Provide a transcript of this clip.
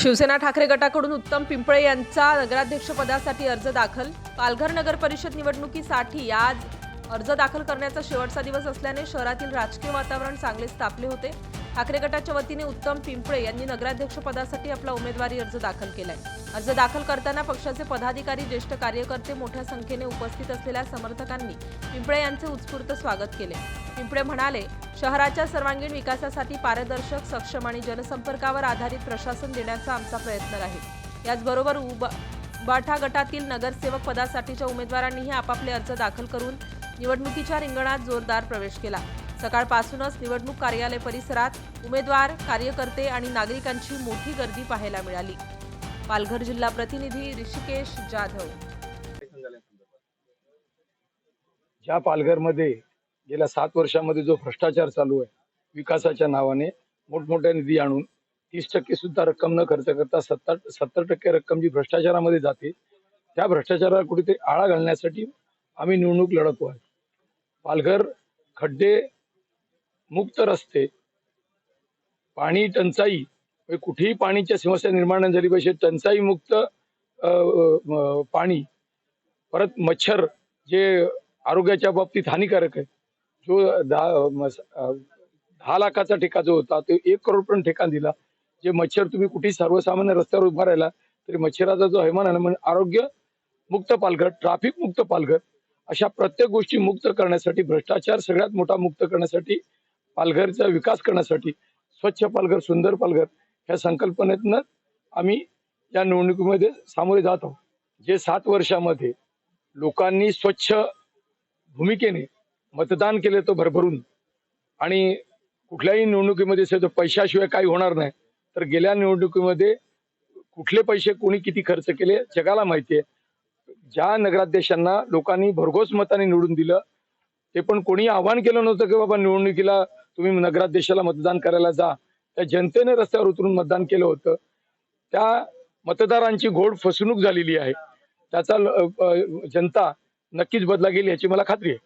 शिवसेना ठाकरे गटाकडून उत्तम पिंपळे यांचा नगराध्यक्षपदासाठी अर्ज दाखल. पालघर नगर परिषद निवडणुकीसाठी आज अर्ज दाखल करण्याचा शेवटचा दिवस असल्याने शहरातील राजकीय वातावरण चांगलेच तापले होते. ठाकरे गटाच्या वतीने उत्तम पिंपळे यांनी नगराध्यक्षपदासाठी आपला उमेदवारी अर्ज दाखल केलाय. अर्ज दाखल करताना पक्षाचे पदाधिकारी ज्येष्ठ कार्यकर्ते मोठ्या संख्येने उपस्थित असलेल्या समर्थकांनी पिंपळे यांचे उत्स्फूर्त स्वागत केले. पिंपळे म्हणाले शहराच्या सर्वांगीण विकासासाठी पारदर्शक सक्षम आणि जनसंपर्कावर आधारित प्रशासन देण्याचा आमचा प्रयत्न राहील. याचबरोबर उबा उबाठा गटातील नगरसेवक पदासाठीच्या उमेदवारांनीही आपापले अर्ज दाखल करून निवडणुकीच्या रिंगणात जोरदार प्रवेश केला. सकाळपासूनच निवडणूक कार्यालय परिसरात उमेदवार कार्यकर्ते आणि नागरिकांची मोठी गर्दी पाहायला मिळाली. पालघर जिल्हा प्रतिनिधी ऋषिकेश जाधव. ज्या पालघरमध्ये गेल्या सात वर्षामध्ये जो भ्रष्टाचार चालू आहे विकासाच्या नावाने मोठमोठ्या निधी आणून तीस टक्के सुद्धा रक्कम न खर्च करता सत्तर सत्तर टक्के रक्कम जी भ्रष्टाचारामध्ये जाते त्या भ्रष्टाचाराला कुठेतरी आळा घालण्यासाठी आम्ही निवडणूक लढतो आहे. पालघर खड्डे मुक्त रस्ते पाणी टंचाई म्हणजे कुठेही पाणीच्या समस्या निर्माण नाही झाली पाहिजे. टंचाई मुक्त पाणी परत मच्छर जे आरोग्याच्या बाबतीत हानिकारक आहे. जो दहा दहा लाखाचा ठेका जो होता तो एक करोड पण ठेका दिला. जे मच्छर तुम्ही कुठेही सर्वसामान्य रस्त्यावर उभा राहिला तरी मच्छराचा जो हैमान आहे म्हणजे आरोग्य मुक्त पालघर ट्राफिक मुक्त पालघर अशा प्रत्येक गोष्टी मुक्त करण्यासाठी भ्रष्टाचार सगळ्यात मोठा मुक्त करण्यासाठी पालघरचा विकास करण्यासाठी स्वच्छ पालघर सुंदर पालघर ह्या संकल्पनेतनं आम्ही या निवडणुकीमध्ये सामोरे जात आहोत. जे सात वर्षामध्ये लोकांनी स्वच्छ भूमिकेने मतदान केले तो भरभरून आणि कुठल्याही निवडणुकीमध्ये सध्या तर पैशाशिवाय काही होणार नाही. तर गेल्या निवडणुकीमध्ये कुठले पैसे कोणी किती खर्च केले जगाला माहिती आहे. ज्या नगराध्यक्षांना लोकांनी भरघोस मताने निवडून दिलं ते पण कोणी आव्हान केलं नव्हतं की बाबा निवडणुकीला तुम्ही नगराध्यक्षाला मतदान करायला जा. त्या जनतेने रस्त्यावर उतरून मतदान केलं होतं. त्या मतदारांची घोड फसवणूक झालेली आहे. त्याचा जनता नक्कीच बदला गेली याची मला खात्री आहे.